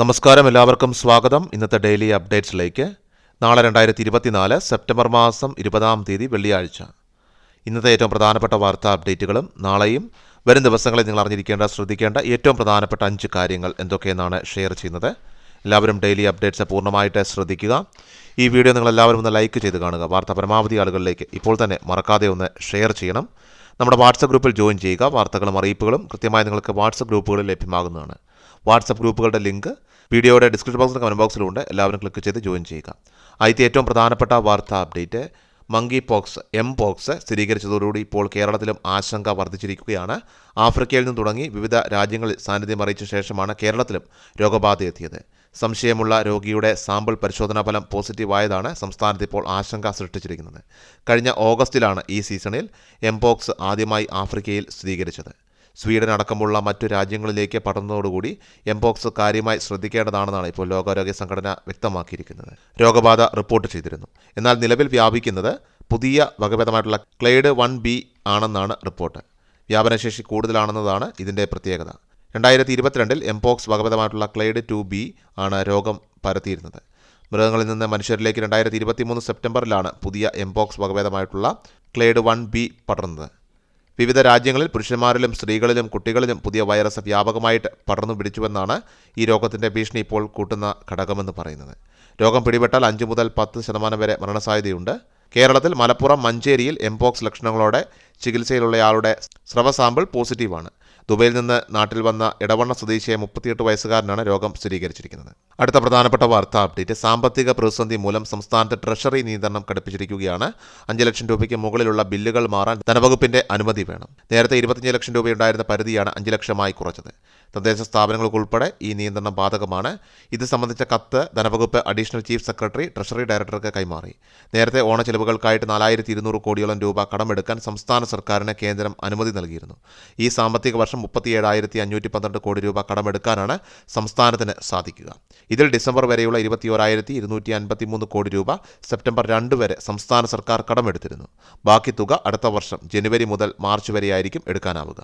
നമസ്കാരം എല്ലാവർക്കും സ്വാഗതം. ഇന്നത്തെ ഡെയിലി അപ്ഡേറ്റ്സിലേക്ക്. നാളെ രണ്ടായിരത്തി ഇരുപത്തിനാല് സെപ്റ്റംബർ മാസം ഇരുപതാം തീയതി വെള്ളിയാഴ്ച. ഇന്നത്തെ ഏറ്റവും പ്രധാനപ്പെട്ട വാർത്താ അപ്ഡേറ്റുകളും നാളെയും വരും ദിവസങ്ങളിൽ നിങ്ങൾ അറിഞ്ഞിരിക്കേണ്ട ശ്രദ്ധിക്കേണ്ട ഏറ്റവും പ്രധാനപ്പെട്ട അഞ്ച് കാര്യങ്ങൾ എന്തൊക്കെയെന്നാണ് ഷെയർ ചെയ്യുന്നത്. എല്ലാവരും ഡെയിലി അപ്ഡേറ്റ്സ് പൂർണമായിട്ട് ശ്രദ്ധിക്കുക. ഈ വീഡിയോ നിങ്ങൾ എല്ലാവരും ഒന്ന് ലൈക്ക് ചെയ്ത് കാണുക. വാർത്ത പരമാവധി ആളുകളിലേക്ക് ഇപ്പോൾ തന്നെ മറക്കാതെ ഒന്ന് ഷെയർ ചെയ്യണം. നമ്മുടെ വാട്സപ്പ് ഗ്രൂപ്പിൽ ജോയിൻ ചെയ്യുക. വാർത്തകളും അറിയിപ്പുകളും കൃത്യമായി നിങ്ങൾക്ക് വാട്സപ്പ് ഗ്രൂപ്പുകളിൽ ലഭ്യമാകുന്നതാണ്. വാട്സപ്പ് ഗ്രൂപ്പുകളുടെ ലിങ്ക് വീഡിയോയുടെ ഡിസ്ക്രിപ്ഷൻ ബോക്സിലും കമന്റ് ബോക്സിലുണ്ട് എല്ലാവരും ക്ലിക്ക് ചെയ്ത് ജോയിൻ ചെയ്യുക. ആദ്യത്തെ ഏറ്റവും പ്രധാനപ്പെട്ട വാർത്താ update monkey pox M pox സ്ഥിരീകരിച്ചതോടുകൂടി ഇപ്പോൾ കേരളത്തിലും ആശങ്ക വർദ്ധിച്ചിരിക്കുകയാണ്. ആഫ്രിക്കയിൽ നിന്ന് തുടങ്ങി വിവിധ രാജ്യങ്ങളിൽ സാന്നിധ്യം അറിയിച്ച ശേഷമാണ് കേരളത്തിലും രോഗബാധ എത്തിയത്. സംശയമുള്ള രോഗിയുടെ സാമ്പിൾ പരിശോധനാ ഫലം പോസിറ്റീവായതാണ് സംസ്ഥാനത്ത് ഇപ്പോൾ ആശങ്ക സൃഷ്ടിച്ചിരിക്കുന്നത്. കഴിഞ്ഞ ഓഗസ്റ്റിലാണ് ഈ സീസണിൽ എംപോക്സ് ആദ്യമായി ആഫ്രിക്കയിൽ സ്ഥിരീകരിച്ചത്. സ്വീഡൻ അടക്കമുള്ള മറ്റു രാജ്യങ്ങളിലേക്ക് പടർന്നതോടുകൂടി എംപോക്സ് കാര്യമായി ശ്രദ്ധിക്കേണ്ടതാണെന്നാണ് ഇപ്പോൾ ലോകാരോഗ്യ സംഘടന വ്യക്തമാക്കിയിരിക്കുന്നത്. രോഗബാധ റിപ്പോർട്ട് ചെയ്തിരുന്നു. എന്നാൽ നിലവിൽ വ്യാപിക്കുന്നത് പുതിയ വകഭേദമായിട്ടുള്ള ക്ലെയ്ഡ് വൺ ബി ആണെന്നാണ് റിപ്പോർട്ട് വ്യാപനശേഷി കൂടുതലാണെന്നതാണ് ഇതിന്റെ പ്രത്യേകത. രണ്ടായിരത്തി ഇരുപത്തിരണ്ടിൽ എംപോക്സ് വകഭേദമായിട്ടുള്ള ക്ലെയ്ഡ് ടു ബി ആണ് രോഗം പരത്തിയിരുന്നത്. മൃഗങ്ങളിൽ നിന്ന് മനുഷ്യരിലേക്ക് രണ്ടായിരത്തി ഇരുപത്തി മൂന്ന് സെപ്റ്റംബറിലാണ് പുതിയ എംപോക്സ് വകഭേദമായിട്ടുള്ള ക്ലെയ്ഡ് വൺ ബി പടർന്നത്. വിവിധ രാജ്യങ്ങളിൽ പുരുഷന്മാരിലും സ്ത്രീകളിലും കുട്ടികളിലും പുതിയ വൈറസ് വ്യാപകമായിട്ട് പടർന്നു പിടിച്ചുവെന്നാണ് ഈ രോഗത്തിന്റെ ഭീഷണി ഇപ്പോൾ കൂട്ടുന്ന ഘടകമെന്ന് പറയുന്നത്. രോഗം പിടിപെട്ടാൽ അഞ്ച് മുതൽ പത്ത് ശതമാനം വരെ മരണസാധ്യതയുണ്ട്. കേരളത്തിൽ മലപ്പുറം മഞ്ചേരിയിൽ എംപോക്സ് ലക്ഷണങ്ങളോടെ ചികിത്സയിലുള്ളയാളുടെ സ്രവ സാമ്പിൾ പോസിറ്റീവാണ്. ദുബൈയിൽ നിന്ന് നാട്ടിൽ വന്ന ഇടവണ്ണ സ്വദേശിയായ മുപ്പത്തിയെട്ട് വയസ്സുകാരനാണ് രോഗം സ്ഥിരീകരിച്ചിരിക്കുന്നത്. അടുത്ത പ്രധാനപ്പെട്ട വാർത്താ അപ്ഡേറ്റ് സാമ്പത്തിക പ്രതിസന്ധി മൂലം സംസ്ഥാനത്ത് ട്രഷറി നിയന്ത്രണം കടുപ്പിച്ചിരിക്കുകയാണ് അഞ്ച് ലക്ഷം രൂപയ്ക്ക് മുകളിലുള്ള ബില്ലുകൾ മാറാൻ ധനവകുപ്പിന്റെ അനുമതി വേണം. നേരത്തെ ഇരുപത്തിയഞ്ച് ലക്ഷം രൂപയുണ്ടായിരുന്ന പരിധിയാണ് അഞ്ച് ലക്ഷമായി കുറച്ചത്. തദ്ദേശ സ്ഥാപനങ്ങൾക്കുൾപ്പെടെ ഈ നിയന്ത്രണം ബാധകമാണ്. ഇത് സംബന്ധിച്ച കത്ത് ധനവകുപ്പ് അഡീഷണൽ ചീഫ് സെക്രട്ടറി ട്രഷറി ഡയറക്ടർക്ക് കൈമാറി. നേരത്തെ ഓണ ചെലവുകൾക്കായിട്ട് നാലായിരത്തി ഇരുന്നൂറ് കോടിയോളം രൂപ കടമെടുക്കാൻ സംസ്ഥാന സർക്കാരിന് കേന്ദ്രം അനുമതി നൽകിയിരുന്നു. ഈ സാമ്പത്തിക വർഷം മുപ്പത്തിയേഴായിരത്തി അഞ്ഞൂറ്റി പന്ത്രണ്ട് കോടി രൂപ കടമെടുക്കാനാണ് സംസ്ഥാനത്തിന് സാധിക്കുക. ഇതിൽ ഡിസംബർ വരെയുള്ള ഇരുപത്തിയോരായിരത്തി ഇരുന്നൂറ്റി അൻപത്തി മൂന്ന് കോടി രൂപ സെപ്റ്റംബർ രണ്ട് വരെ സംസ്ഥാന സർക്കാർ കടമെടുത്തിരുന്നു. ബാക്കി തുക അടുത്ത വർഷം ജനുവരി മുതൽ മാർച്ച് വരെയായിരിക്കും എടുക്കാനാവുക.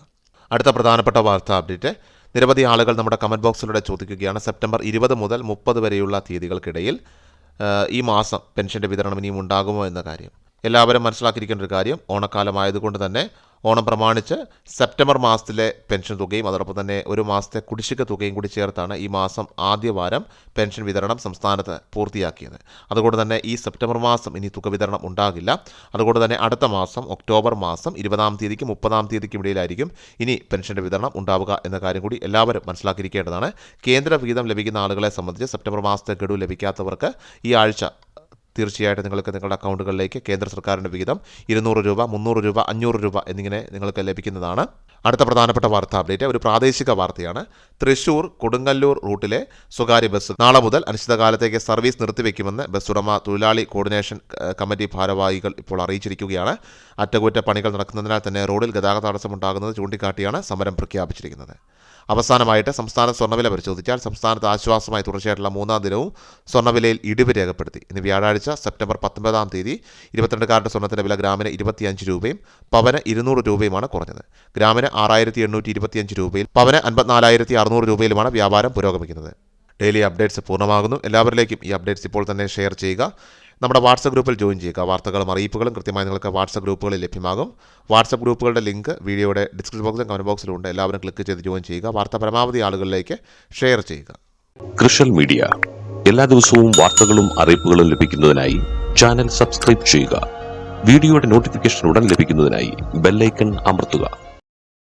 അടുത്ത പ്രധാനപ്പെട്ട വാർത്താ അപ്ഡേറ്റ്. നിരവധി ആളുകൾ നമ്മുടെ കമന്റ് ബോക്സിലൂടെ ചോദിക്കുകയാണ്. സെപ്റ്റംബർ ഇരുപത് മുതൽ മുപ്പത് വരെയുള്ള തീയതികൾക്കിടയിൽ ഈ മാസം പെൻഷന്റെ വിതരണം ഇനിയും ഉണ്ടാകുമോ എന്ന കാര്യം. എല്ലാവരും മനസ്സിലാക്കിയിരിക്കേണ്ട ഒരു കാര്യം ഓണക്കാലമായതുകൊണ്ട് തന്നെ ഓണം പ്രമാണിച്ച് സെപ്റ്റംബർ മാസത്തിലെ പെൻഷൻ തുകയും അതോടൊപ്പം തന്നെ ഒരു മാസത്തെ കുടിശ്ശിക തുകയും കൂടി ചേർത്താണ് ഈ മാസം ആദ്യവാരം പെൻഷൻ വിതരണം സംസ്ഥാനത്ത് പൂർത്തിയാക്കിയത്. അതുകൊണ്ട് തന്നെ ഈ സെപ്റ്റംബർ മാസം ഇനി തുക വിതരണം ഉണ്ടാകില്ല. അതുകൊണ്ട് തന്നെ അടുത്ത മാസം ഒക്ടോബർ മാസം ഇരുപതാം തീയതിക്കും മുപ്പതാം തീയതിക്കും ഇടയിലായിരിക്കും ഇനി പെൻഷന്റെ വിതരണം ഉണ്ടാവുക എന്ന കാര്യം കൂടി എല്ലാവരും മനസ്സിലാക്കിയിരിക്കേണ്ടതാണ്. കേന്ദ്ര വിഹിതം ലഭിക്കുന്ന ആളുകളെ സംബന്ധിച്ച് സെപ്റ്റംബർ മാസത്തെ ഗഡു ലഭിക്കാത്തവർക്ക് ഈ ആഴ്ച തീർച്ചയായിട്ടും നിങ്ങൾക്ക് നിങ്ങളുടെ അക്കൗണ്ടുകളിലേക്ക് കേന്ദ്ര സർക്കാരിന്റെ വിഹിതം ഇരുന്നൂറ് രൂപ മുന്നൂറ് രൂപ അഞ്ഞൂറ് രൂപ എന്നിങ്ങനെ നിങ്ങൾക്ക് ലഭിക്കുന്നതാണ്. അടുത്ത പ്രധാനപ്പെട്ട വാർത്താ അപ്ഡേറ്റ് ഒരു പ്രാദേശിക വാർത്തയാണ്. തൃശൂർ കൊടുങ്ങല്ലൂർ റൂട്ടിലെ സ്വകാര്യ ബസ് നാളെ മുതൽ അനിശ്ചിതകാലത്തേക്ക് സർവീസ് നിർത്തിവെക്കുമെന്ന് ബസ് ഉടമ തൊഴിലാളി കോർഡിനേഷൻ കമ്മിറ്റി ഭാരവാഹികൾ ഇപ്പോൾ അറിയിച്ചിരിക്കുകയാണ്. അറ്റകുറ്റപ്പണികൾ നടക്കുന്നതിനാൽ തന്നെ റോഡിൽ ഗതാഗത തടസ്സമുണ്ടാകുന്നത് ചൂണ്ടിക്കാട്ടിയാണ് സമരം പ്രഖ്യാപിച്ചിരിക്കുന്നത്. അവസാനമായിട്ട് സംസ്ഥാന സ്വർണവില പരിശോധിച്ചാൽ സംസ്ഥാനത്ത് ആശ്വാസമായി തുടർച്ചയായിട്ടുള്ള മൂന്നാം ദിനവും സ്വർണവിലയിൽ ഇടിവ് രേഖപ്പെടുത്തി. ഇന്ന് വ്യാഴാഴ്ച സെപ്റ്റംബർ പത്തൊമ്പതാം തീയതി ഇരുപത്തിരണ്ട് കാരറ്റ് സ്വർണത്തിന്റെ വില ഗ്രാമിന് ഇരുപത്തിയഞ്ച് രൂപയും പവന് ഇരുന്നൂറ് രൂപയുമാണ് കുറഞ്ഞത്. ഗ്രാമിന് ആറായിരത്തി എണ്ണൂറ്റി ഇരുപത്തിയഞ്ച് രൂപയിൽ പവന് അൻപത്തിനാലായിരത്തി അറുന്നൂറ് രൂപയിലുമാണ് വ്യാപാരം പുരോഗമിക്കുന്നത്. ഡെയിലി അപ്ഡേറ്റ്സ് പൂർണമാകുന്നു. എല്ലാവരിലേക്കും ഈ അപ്ഡേറ്റ്സ് ഇപ്പോൾ തന്നെ ഷെയർ ചെയ്യുക. നമ്മുടെ വാട്സപ്പ് ഗ്രൂപ്പിൽ ജോയിൻ ചെയ്യുക. വാർത്തകളും അറിയിപ്പുകളും കൃത്യമായി നിങ്ങൾക്ക് വാട്സപ്പ് ഗ്രൂപ്പുകളിൽ ലഭ്യമാകും. വാട്സപ്പ് ഗ്രൂപ്പുകളുടെ ലിങ്ക് വീഡിയോയുടെ ഡിസ്ക്രിപ്ഷൻ ബോക്സിലും കമന്റ് ബോക്സിലും ഉണ്ട്. എല്ലാവരും ക്ലിക്ക് ചെയ്ത് ജോയിൻ ചെയ്യുക. വാർത്ത പരമാവധി ആളുകളിലേക്ക് ഷെയർ ചെയ്യുക. Social media. എല്ലാ ദിവസവും വാർത്തകളും അറിയിപ്പുകളും ലഭിക്കുന്നതിനായി ചാനൽ സബ്സ്ക്രൈബ് ചെയ്യുക. വീഡിയോയുടെ നോട്ടിഫിക്കേഷൻ ഉടൻ ലഭിക്കുന്നതിനായി ബെല്ലൈക്കൺ അമർത്തുക.